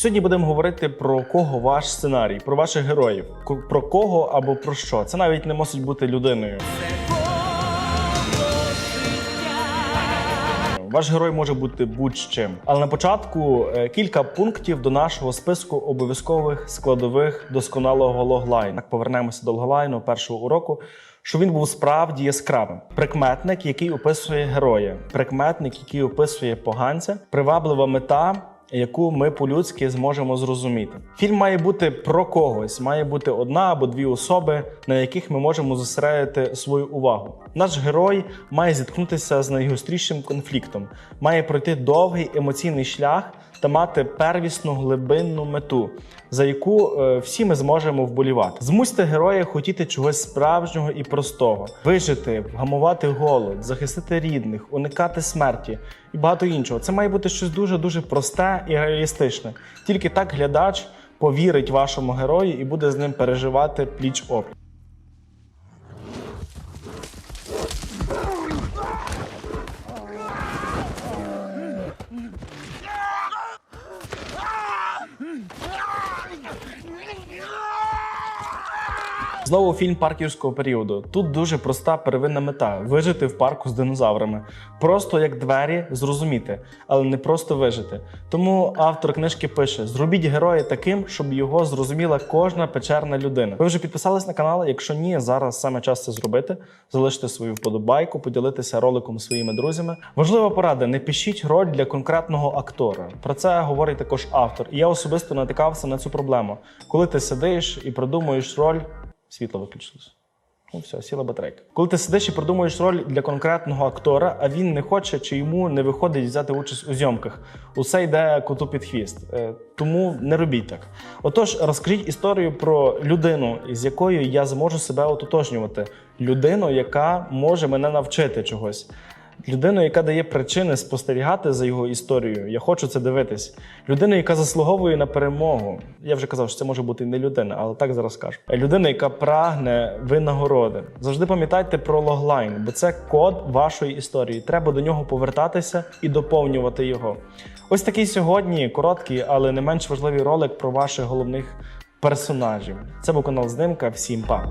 Сьогодні будемо говорити про кого ваш сценарій, про ваших героїв, про кого або про що. Це навіть не мусить бути людиною. Ваш герой може бути будь-чим. Але на початку е, кілька пунктів до нашого списку обов'язкових складових досконалого логлайну. Так повернемося до логлайну першого уроку. Що він був справді яскравим. Прикметник, який описує героя, прикметник, який описує поганця, приваблива мета, яку ми по-людськи зможемо зрозуміти. Фільм має бути про когось, має бути одна або дві особи, на яких ми можемо зосередити свою увагу. Наш герой має зіткнутися з найгострішим конфліктом, має пройти довгий емоційний шлях та мати первісну глибинну мету, за яку е, всі ми зможемо вболівати. Змусьте героя хотіти чогось справжнього і простого, вижити, вгамувати голод, захистити рідних, уникати смерті і багато іншого. Це має бути щось дуже дуже просте і реалістичне. Тільки так глядач повірить вашому герою і буде з ним переживати пліч опліч. Знову фільм парк юрського періоду. Тут дуже проста первинна мета вижити в парку з динозаврами. Просто як двері зрозуміти, але не просто вижити. Тому автор книжки пише: зробіть героя таким, щоб його зрозуміла кожна печерна людина. Ви вже підписались на канал? Якщо ні, зараз саме час це зробити. Залиште свою вподобайку, поділитися роликом зі своїми друзями. Важлива порада: не пишіть роль для конкретного актора. Про це говорить також автор. І я особисто натикався на цю проблему. Коли ти сидиш і продумуєш роль. Світло виключилось. Ну, все, сіла батарейка. Коли ти сидиш і продумуєш роль для конкретного актора, а він не хоче чи йому не виходить взяти участь у зйомках, усе йде коту під хвіст. Е, Тому не робіть так. Отож, розкажіть історію про людину, з якою я зможу себе ототожнювати. Людину, яка може мене навчити чогось. Людину, яка дає причини спостерігати за його історією. Я хочу це дивитись. Людина, яка заслуговує на перемогу. Я вже казав, що це може бути не людина, але так зараз кажу. Людина, яка прагне винагороди. Завжди пам'ятайте про логлайн, бо це код вашої історії. Треба до нього повертатися і доповнювати його. Ось такий сьогодні короткий, але не менш важливий ролик про ваших головних персонажів. Це був канал Знимка. Всім па!